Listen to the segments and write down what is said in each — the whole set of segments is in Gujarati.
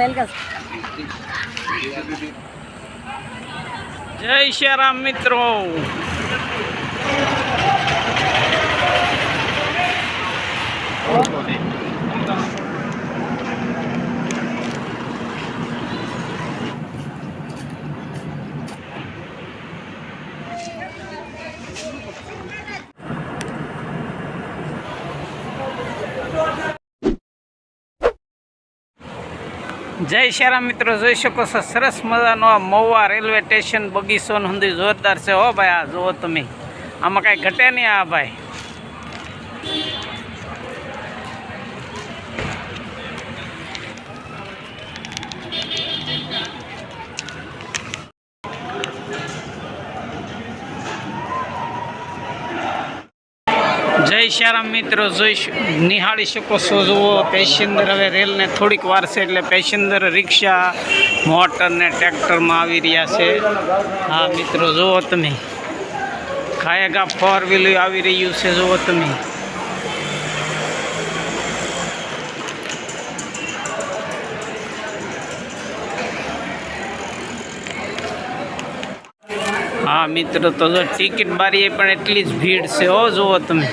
મેલકસ. જય શ્રી રામ મિત્રો. જય શ્યારામ રામ મિત્રો, જોઈ શકો છો, સરસ મજાનો આ મહુવા રેલવે સ્ટેશન બગીચો સુધી જોરદાર છે. હો ભાઈ, આ જુઓ તમે. આમાં કાંઈ ઘટે નહીં આ ભાઈ. જય શ્યારામ મિત્રો, જોઈ નિહાળી શકો છો, જુઓ પેસેન્જર હવે રેલને થોડીક વાર છે એટલે પેસેન્જર રિક્ષા, મોટર ને ટ્રેક્ટરમાં આવી રહ્યા છે. હા, મિત્રો, જુઓ તમે. ખાયગા ફોર વ્હીલર આવી રહ્યું છે, જુઓ તમે. હા, મિત્રો, તો જો ટિકિટ બારીએ પણ એટલી જ ભીડ છે, હો, જુઓ તમે.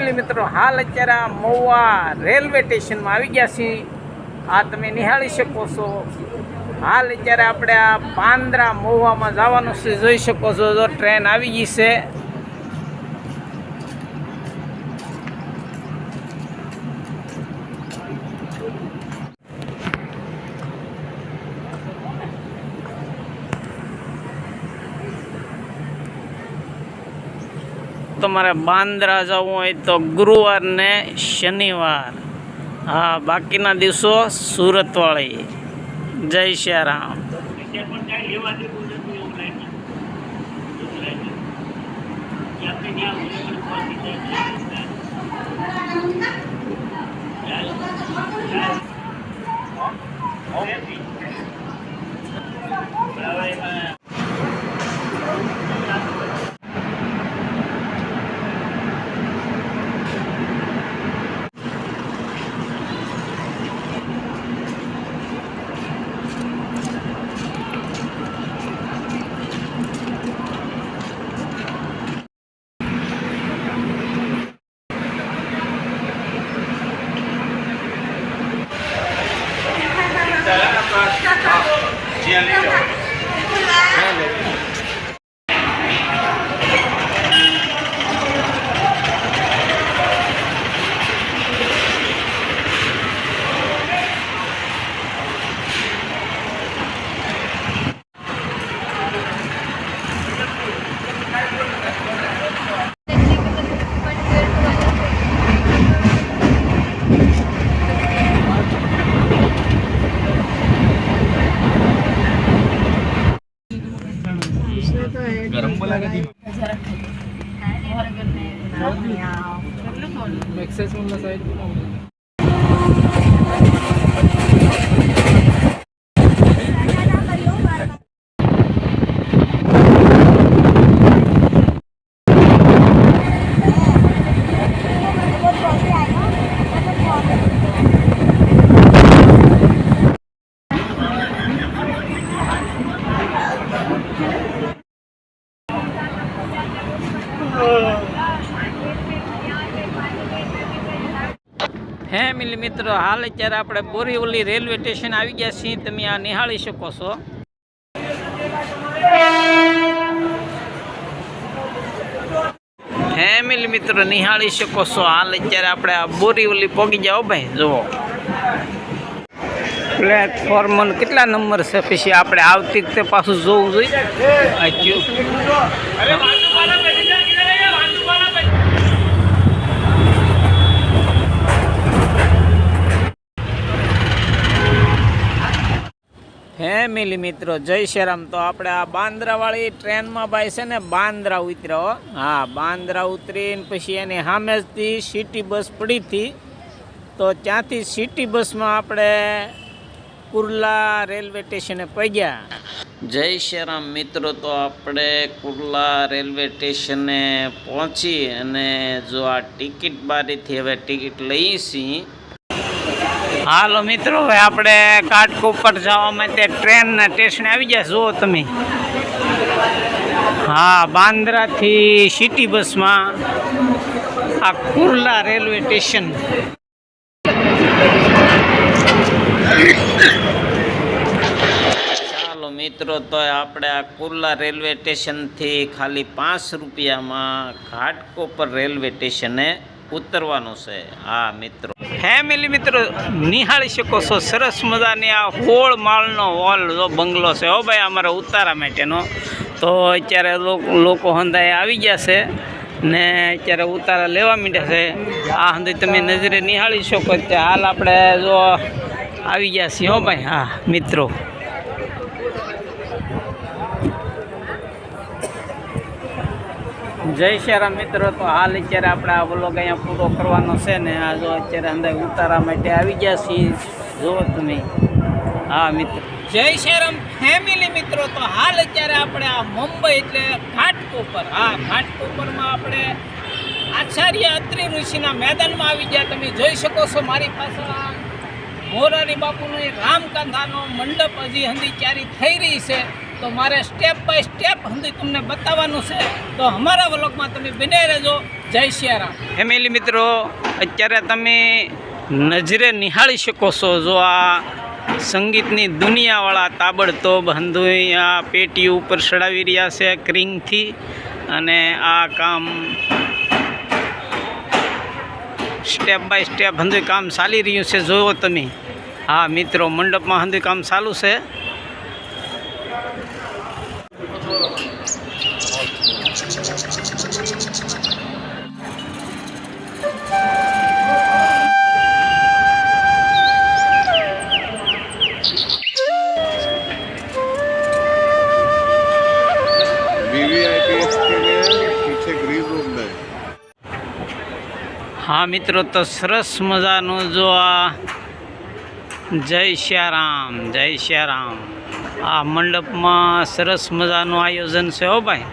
ફેમિલી મિત્રો, હાલ અત્યારે આ મહુવા રેલવે સ્ટેશનમાં આવી ગયા છીએ. આ તમે નિહાળી શકો છો. હાલ અત્યારે આપણે આ પાંદરા મહુવામાં જવાનું છે. જોઈ શકો છો, જો ટ્રેન આવી ગઈ છે. તમારે બાંદ્રા જવું હોય તો ગુરુવાર ને શનિવાર. હા, બાકીના દિવસો સુરતવાળી. જય શ્રી રામ Anita. సక్సెస్ ఉన్న సైడ్ ફેમિલી મિત્રો, હાલ અત્યારે આપણે બોરીવલી રેલવે સ્ટેશન આવી ગયા છીએ. તમે આ નિહાળી શકો છો. ફેમિલી મિત્રો, નિહાળી શકો છો. હાલ અત્યારે આપણે આ બોરીવલી પોગી જાઓ ભાઈ, જુઓ. પ્લેટફોર્મ કેટલા નંબર છે પછી આપણે આવતી પાછું જોવું જોઈએ. ફેમિલી મિત્રો, જય શ્રીરામ તો આપણે આ બાંદ્રાવાળી ટ્રેનમાં ભાઈ છે ને, બાંદ્રા ઉતર્યો હા. બાંદ્રા ઉતરીને પછી એની સામેથી સિટી બસ પડી હતી. તો ત્યાંથી સિટી બસમાં આપણે કુર્લા રેલવે સ્ટેશને પગ્યા. જય શ્રીરામ મિત્રો, તો આપણે કુર્લા રેલવે સ્ટેશને પહોંચી અને જો આ ટિકિટ બારીથી હવે ટિકિટ લઈ છીએ હાલો મિત્રો, હવે આપણે કાટકોપર જવા માટે ટ્રેનના સ્ટેશને આવી ગયા. જુઓ તમે. હા, બાંદ્રાથી સિટી બસમાં આ કુર્લા રેલવે સ્ટેશન ચાલો મિત્રો, તો આપણે આ કુર્લા રેલવે સ્ટેશનથી ખાલી પાંચ રૂપિયામાં ઘાટકોપર રેલવે સ્ટેશને ઉતરવાનું છે. હા, મિત્રો. ફેમિલી મિત્રો, નિહાળી શકો છો. સરસ મજાની આ હોળ માળનો હોલ બંગલો છે. હો ભાઈ, અમારા ઉતારા માટેનો. તો અત્યારે લોકો લોકો હંધાએ આવી ગયા છે ને અત્યારે ઉતારા લેવા માંડ્યા છે. આ હંધી તમે નજરે નિહાળી શકો. ત્યાં હાલ આપણે જો આવી ગયા છીએ. હો ભાઈ, હા, મિત્રો. જય શ્રીરામ મિત્રો, તો હાલ અત્યારે આપણે આ વ્લોગ અહીંયા પૂરો કરવાનો છે ને, આ જો અત્યારે અંદર ઉતારા માટે આવી ગયા છીએ. જુઓ તમે. હા, મિત્રો. જય શ્રીરામ ફેમિલી મિત્રો, તો હાલ અત્યારે આપણે આ મુંબઈ એટલે ઘાટકોપર. હા, ઘાટકોપરમાં આપણે આચાર્ય અત્રિ ઋષિના મેદાનમાં આવી ગયા. તમે જોઈ શકો છો મારી પાસે આ મોરારી બાપુનો એ રામકાંધાનો મંડપ હજી હજી ક્યારી થઈ રહી છે. તો મારે સ્ટેપ બાય સ્ટેપ હંધી તમને બતાવવાનું છે. તો અમારા વ્લોગમાં તમે બને રહેજો. જય સિયારામ ફેમિલી મિત્રો, અત્યારે તમે નજરે નિહાળી શકો છો જો આ સંગીતની દુનિયાવાળા તાબડતોબ હંધુઈ આ પેટી ઉપર ચડાવી રહ્યા છે ક્રિંગથી અને આ કામ સ્ટેપ બાય સ્ટેપ હંધુઈ કામ ચાલી રહ્યું છે. જોવો તમે. હા મિત્રો, મંડપમાં હંધુઈ કામ ચાલુ છે. હા મિત્રો, તો સરસ મજાનું જો આ જય શ્યારામ જય શ્યારામ. આ મંડપમાં સરસ મજાનું આયોજન છે હો ભાઈ.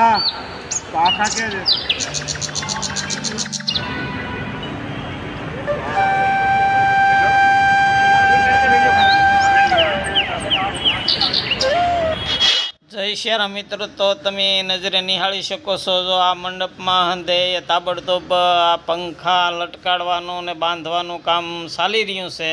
જય શ્યારામ મિત્રો, તો તમે નજરે નિહાળી શકો છો, જો આ મંડપમાં હંધે તાબડતોબ આ પંખા લટકાડવાનું ને બાંધવાનું કામ ચાલી રહ્યું છે.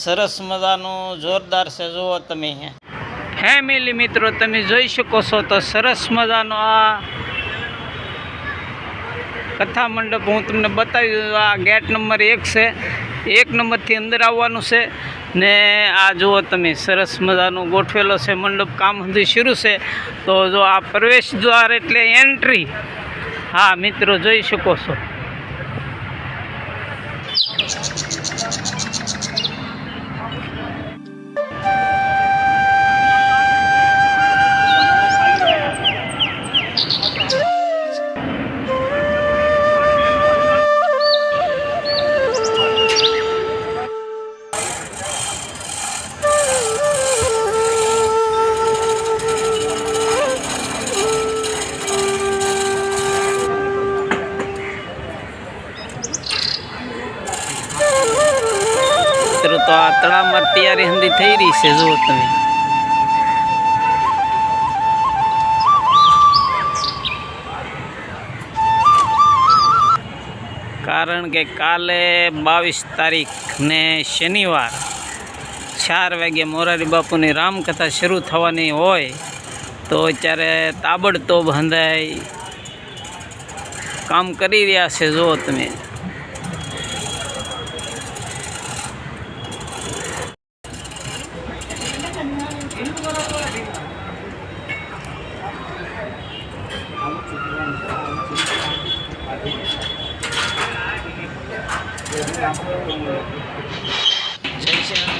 સરસ મજાનું જોરદાર છે, જુઓ તમે ફેમિલી મિત્રો, તમે જોઈ શકો છો, તો સરસ મજાનો આ કથા મંડપ હું તમને બતાવી. આ ગેટ નંબર એક છે. એક નંબરથી અંદર આવવાનું છે. ને આ જુઓ તમે, સરસ મજાનું ગોઠવેલો છે મંડપ. કામ સુધી શરૂ છે. તો જો આ પ્રવેશ દ્વાર એટલે એન્ટ્રી હા, મિત્રો, જોઈ શકો છો. તો આ તળાવમાં તૈયારી હંધી થઈ રહી છે, જુઓ તમે. કારણ કે કાલે બાવીસ તારીખ ને શનિવાર, ચાર વાગે મોરારી બાપુની રામકથા શરૂ થવાની હોય, તો અત્યારે તાબડતોબ હંધાઈ કામ કરી રહ્યા છે, જુઓ તમે. શ્રી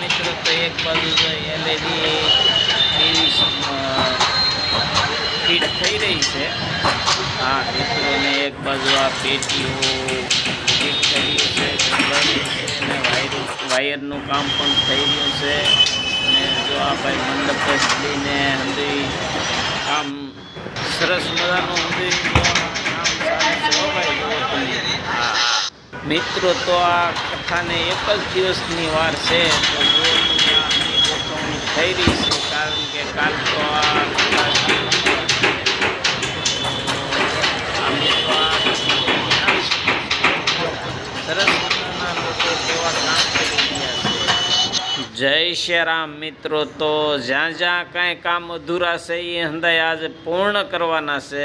મિત્રો એક બાજુ એલઈડી ટીવી ફિટ થઈ રહી છે હા મિત્રોને એક બાજુ આ પેટીઓ ફિટ થઈ છે અને વાયર વાયરનું કામ પણ થઈ રહ્યું છે અને જો. આ ભાઈ મંડપ લઈને હંધી આમ સરસ મજાનું હંધી જો આ કામ સારું છે હો ભાઈ જુઓ તમે હા મિત્રો, તો આ કથાને એક જ દિવસની વાર છે તો ગોઠવણી થઈ રહી છે, કારણ કે કાલ તો. સરસ કરી જય શ્રી રામ મિત્રો, તો જ્યાં જ્યાં કાંઈ કામ અધૂરા છે એ હંદાય આજે પૂર્ણ કરવાના છે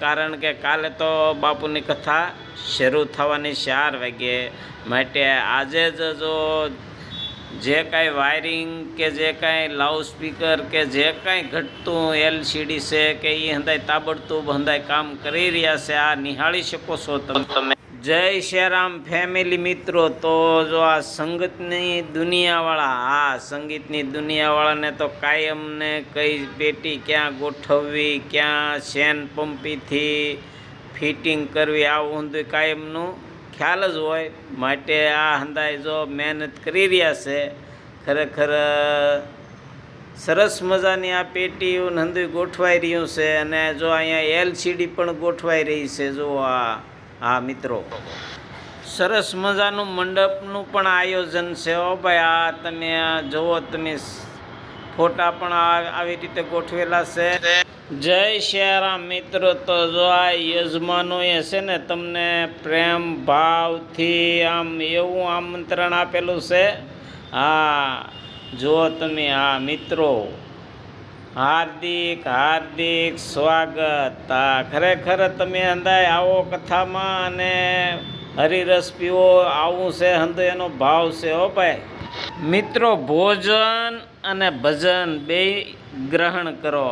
કારણ કે કાલે તો બાપુની કથા શરૂ થવાની ચાર વાગે. માટે આજે જ જો જે કાંઈ વાયરિંગ કે જે કાંઈ લાઉડ સ્પીકર કે જે કાંઈ ઘટતું એલસીડી છે કે એ હંદાય તાબડતોબ હંદાય કામ કરી રહ્યા છે, આ નિહાળી શકો છો તમે. જય શ્રી ફેમિલી મિત્રો. તો જો આ સંગીતની દુનિયાવાળા હા સંગીતની દુનિયાવાળાને તો કાયમને કઈ પેટી ક્યાં ગોઠવવી, ક્યાં શેન પંપીથી ફિટિંગ કરવી, આવું ઊંધું કાયમનું ખ્યાલ જ હોય. માટે આ હંદાય જો મહેનત કરી રહ્યા છે, ખરેખર સરસ મજાની આ પેટીઓ નંદુ ગોઠવાઈ રહ્યું છે અને જો અહીંયા એલસીડી પણ ગોઠવાઈ રહી છે જો આ. હા, મિત્રો. સરસ મજાનું મંડપનું પણ આયોજન છે, હો ભાઈ. આ તમે આ જુઓ, તમે ફોટા પણ આવી રીતે ગોઠવેલા છે. જય શ્યારામ, મિત્રો. તો જો આ યજમાનોએ છે ને, તમને પ્રેમ ભાવથી આમ એવું આમંત્રણ આપેલું છે. હા, જુઓ તમે, હા, મિત્રો. હાર્દિક હાર્દિક સ્વાગત. ખરેખર તમે અંદાય આવો કથામાં અને હરિરસ પીવો, આવું છે હંદો એનો ભાવ છે, હો ભાઈ. મિત્રો, ભોજન અને ભજન બે ગ્રહણ કરો.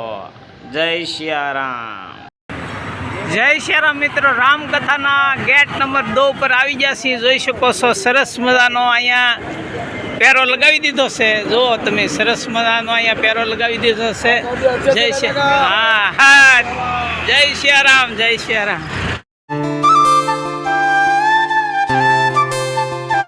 જય સિયારામ જય શ્રી રામ મિત્રો, રામકથાના ગેટ નંબર દો ઉપર આવી ગયા છીએ. જોઈ શકો છો, સરસ મજાનો અહીંયા પેરો લગાવી દીધો છે. જો તમે, સરસ મજાનો અહીંયા પેરો લગાવી દીધો છે. જય શ્રી હા હા. જય શ્રી રામ, જય શ્રી રામ.